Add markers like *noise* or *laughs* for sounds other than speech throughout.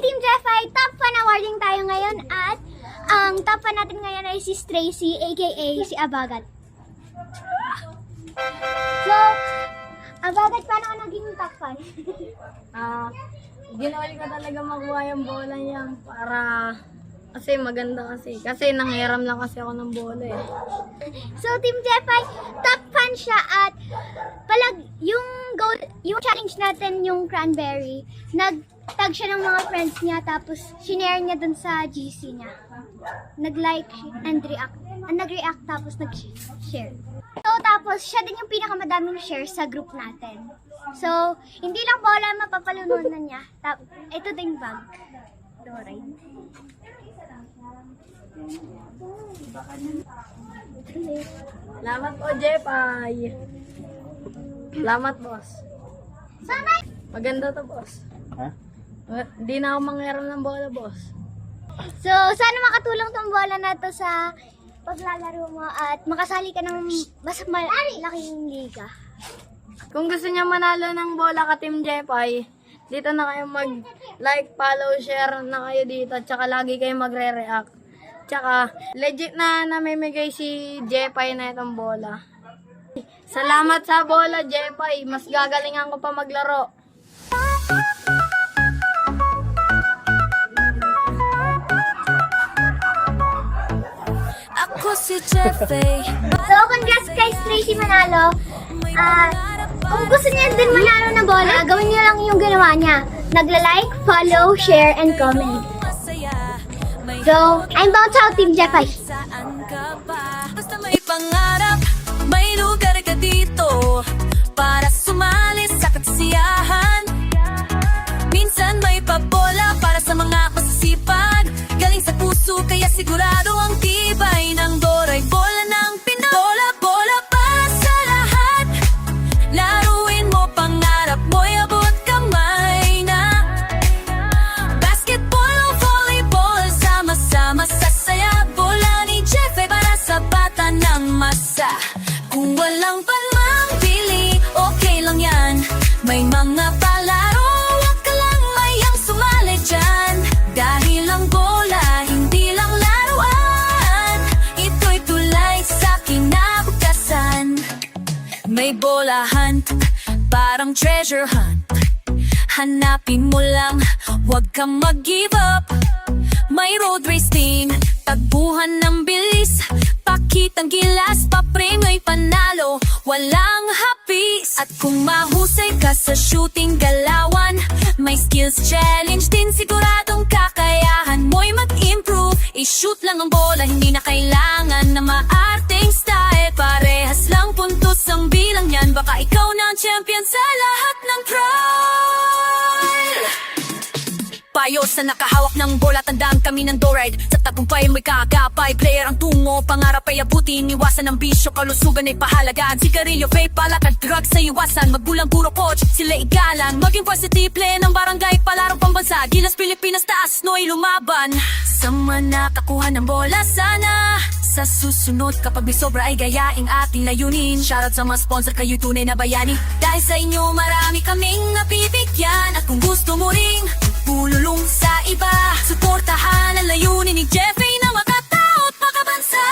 Team Jeff ay top fan awarding tayo ngayon at ang top fan natin ngayon ay si Tracy aka si Abagat. So, Abagat, paano ka naging top fan? *laughs* Ah, ginawali ko talaga makuha yung bola niya para kasi maganda kasi. Kasi nanghiram lang kasi ako ng bola eh. so, Team Jeff ay top fan siya at palag yung goal, yung challenge natin yung cranberry, nag-tag siya ng mga friends niya tapos shinare niya dun sa GC niya. Nag-like and react. ah, nag-react tapos nag-share. So, tapos siya din yung pinakamadaming share sa group natin. So, hindi lang bola mapapalununan niya. Tap, ito din bag. Doray. Salamat po, Jepay. Salamat, boss. Sana Maganda to, boss. Ha? Hindi na ako manghiram ng bola, boss. So, sana makatulong tong bola na to sa paglalaro mo at makasali ka ng mas malaking liga. Kung gusto niya manalo ng bola ka, Team Jepay, dito na kayo mag-like, follow, share na kayo dito. Tsaka lagi kayo magre-react. Tsaka legit na namimigay si Jepay na itong bola. Salamat sa bola, Jepay. Mas gagalingan ko pa maglaro. *laughs* So, congrats kay Tracy Manalo. At kung gusto niya din manalo ng bola, gawin niyo lang yung ginawa niya. Nagla-like, follow, share, and comment. So, I'm bound out Team Jeffy. Basta may pangarap May lugar ka dito Para sumali sa kasiyahan May mga palaro Huwag ka lang mayang Dahil ang bola Hindi lang laruan. Ito'y tulay sa kinabukasan. May bola hunt Parang treasure hunt. Hanapin mo lang, huwag kang mag-give up. May road race din, tagbuhan ng bilis. Pakitang gilas, papremyo'y panalo. Walang hapis At kung mahusay ka sa shooting galawan May skills challenge din, siguradong kakayahan mo'y mag-improve. I-shoot lang ang bola, hindi na kailangan na maarting style. Parehas lang puntos ang bilang yan Baka ikaw na ang champion sa lahat Payo sa nakahawak ng bola Tandaan kami ng doride. Sa tagumpay mo'y kakapay Player ang tungo. Pangarap ay abutin Iwasan ng bisyo. Kalusugan ay pahalagaan. Sigarilyo, vape, palak at drugs sa iwasan. Magbulang puro coach Sila igalan Maging positible ng barangay Palarong pambansa. Gilas Pilipinas taas Noy lumaban. Sa mga nakakuha ng bola sana. Sa susunod kapag may sobra ay gayaing ating layunin. Shoutout sa mga sponsor kayo tunay na bayani. Dahil sa inyo marami kaming napibigyan. At kung gusto mo ring bululong sa iba. Suportahan ang layunin ni Jeffrey na makatao at makabansa.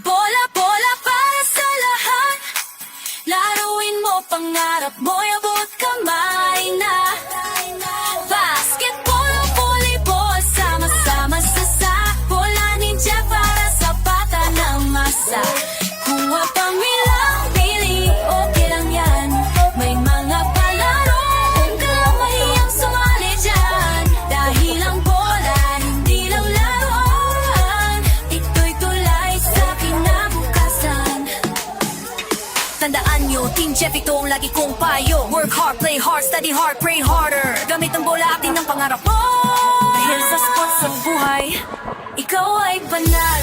Bola, bola para sa lahat. Laruin mo, pangarap mo'y Team Jeff ito ang lagi kong payo. Work hard, play hard, study hard, pray harder. Gamit ang bola, atin ang pangarap mo. Dahil sa sports sa buhay Ikaw ay panalo